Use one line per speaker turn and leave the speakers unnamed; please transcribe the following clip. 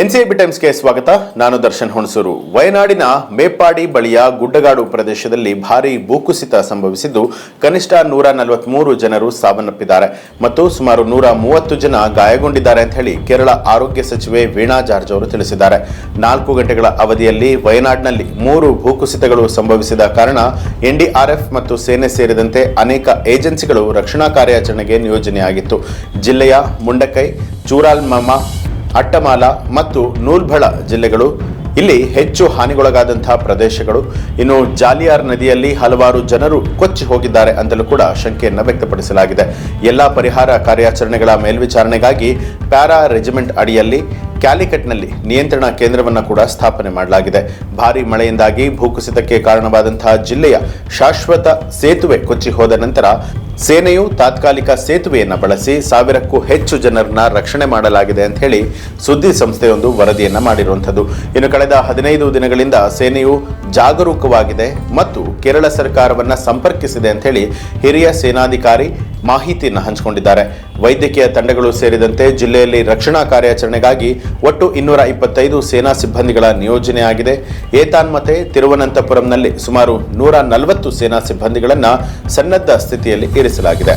NCIB ಟೈಮ್ಸ್ಗೆ ಸ್ವಾಗತ. ನಾನು ದರ್ಶನ್ ಹುಣಸೂರು. ವಯನಾಡಿನ ಮೇಪಾಡಿ ಬಳಿಯ ಗುಡ್ಡಗಾಡು ಪ್ರದೇಶದಲ್ಲಿ ಭಾರೀ ಭೂಕುಸಿತ ಸಂಭವಿಸಿದ್ದು, ಕನಿಷ್ಠ ನೂರ ನಲವತ್ಮೂರು ಜನರು ಸಾವನ್ನಪ್ಪಿದ್ದಾರೆ ಮತ್ತು ಸುಮಾರು ನೂರ ಮೂವತ್ತು ಜನ ಗಾಯಗೊಂಡಿದ್ದಾರೆ ಅಂತ ಹೇಳಿ ಕೇರಳ ಆರೋಗ್ಯ ಸಚಿವೆ ವೀಣಾ ಜಾರ್ಜ್ ಅವರು ತಿಳಿಸಿದ್ದಾರೆ. ನಾಲ್ಕು ಗಂಟೆಗಳ ಅವಧಿಯಲ್ಲಿ ವಯನಾಡಿನಲ್ಲಿ ಮೂರು ಭೂಕುಸಿತಗಳು ಸಂಭವಿಸಿದ ಕಾರಣ ಎನ್ಡಿಆರ್ಎಫ್ ಮತ್ತು ಸೇನೆ ಸೇರಿದಂತೆ ಅನೇಕ ಏಜೆನ್ಸಿಗಳು ರಕ್ಷಣಾ ಕಾರ್ಯಾಚರಣೆಗೆ ನಿಯೋಜನೆಯಾಗಿತ್ತು. ಜಿಲ್ಲೆಯ ಮುಂಡಕೈ, ಚೂರಾಲ್ಮಮ ಅಟ್ಟಮಾಲ ಮತ್ತು ನೂಲ್ಬಳ ಜಿಲ್ಲೆಗಳು. ಇಲ್ಲಿ ಹೆಚ್ಚು ಹಾನಿಗೊಳಗಾದಂತಹ ಪ್ರದೇಶಗಳು. ಇನ್ನು ಜಾಲಿಯಾರ್ ನದಿಯಲ್ಲಿ ಹಲವಾರು ಜನರು ಕೊಚ್ಚಿ ಹೋಗಿದ್ದಾರೆ ಅಂತಲೂ ಕೂಡ ಶಂಕೆಯನ್ನು ವ್ಯಕ್ತಪಡಿಸಲಾಗಿದೆ. ಎಲ್ಲ ಪರಿಹಾರ ಕಾರ್ಯಾಚರಣೆಗಳ ಮೇಲ್ವಿಚಾರಣೆಗಾಗಿ ಪ್ಯಾರಾ ರೆಜಿಮೆಂಟ್ ಅಡಿಯಲ್ಲಿ ಕ್ಯಾಲಿಕಟ್ನಲ್ಲಿ ನಿಯಂತ್ರಣ ಕೇಂದ್ರವನ್ನು ಕೂಡ ಸ್ಥಾಪನೆ ಮಾಡಲಾಗಿದೆ. ಭಾರಿ ಮಳೆಯಿಂದಾಗಿ ಭೂಕುಸಿತಕ್ಕೆ ಕಾರಣವಾದಂತಹ ಜಿಲ್ಲೆಯ ಶಾಶ್ವತ ಸೇತುವೆ ಕೊಚ್ಚಿ ಹೋದ ನಂತರ ಸೇನೆಯು ತಾತ್ಕಾಲಿಕ ಸೇತುವೆಯನ್ನು ಬಳಸಿ ಸಾವಿರಕ್ಕೂ ಹೆಚ್ಚು ಜನರನ್ನ ರಕ್ಷಣೆ ಮಾಡಲಾಗಿದೆ ಅಂತ ಹೇಳಿ ಸುದ್ದಿ ಸಂಸ್ಥೆಯೊಂದು ವರದಿಯನ್ನ ಮಾಡಿರುವಂಥದ್ದು. ಇನ್ನು ಕಳೆದ ಹದಿನೈದು ದಿನಗಳಿಂದ ಸೇನೆಯು ಜಾಗರೂಕವಾಗಿದೆ ಮತ್ತು ಕೇರಳ ಸರ್ಕಾರವನ್ನು ಸಂಪರ್ಕಿಸಿದೆ ಅಂತ ಹೇಳಿ ಹಿರಿಯ ಸೇನಾಧಿಕಾರಿ ಮಾಹಿತಿಯನ್ನು ಹಂಚಿಕೊಂಡಿದ್ದಾರೆ. ವೈದ್ಯಕೀಯ ತಂಡಗಳು ಸೇರಿದಂತೆ ಜಿಲ್ಲೆಯಲ್ಲಿ ರಕ್ಷಣಾ ಕಾರ್ಯಾಚರಣೆಗಾಗಿ ಒಟ್ಟು ಇನ್ನೂರ ಇಪ್ಪತ್ತೈದು ಸೇನಾ ಸಿಬ್ಬಂದಿಗಳ ನಿಯೋಜನೆಯಾಗಿದೆ ಏತಾನ್ಮತೆ ತಿರುವನಂತಪುರಂನಲ್ಲಿ ಸುಮಾರು ನೂರ ನಲವತ್ತು ಸೇನಾ ಸಿಬ್ಬಂದಿಗಳನ್ನು ಸನ್ನದ್ಧ ಸ್ಥಿತಿಯಲ್ಲಿ ಇರಿಸಲಾಗಿದೆ.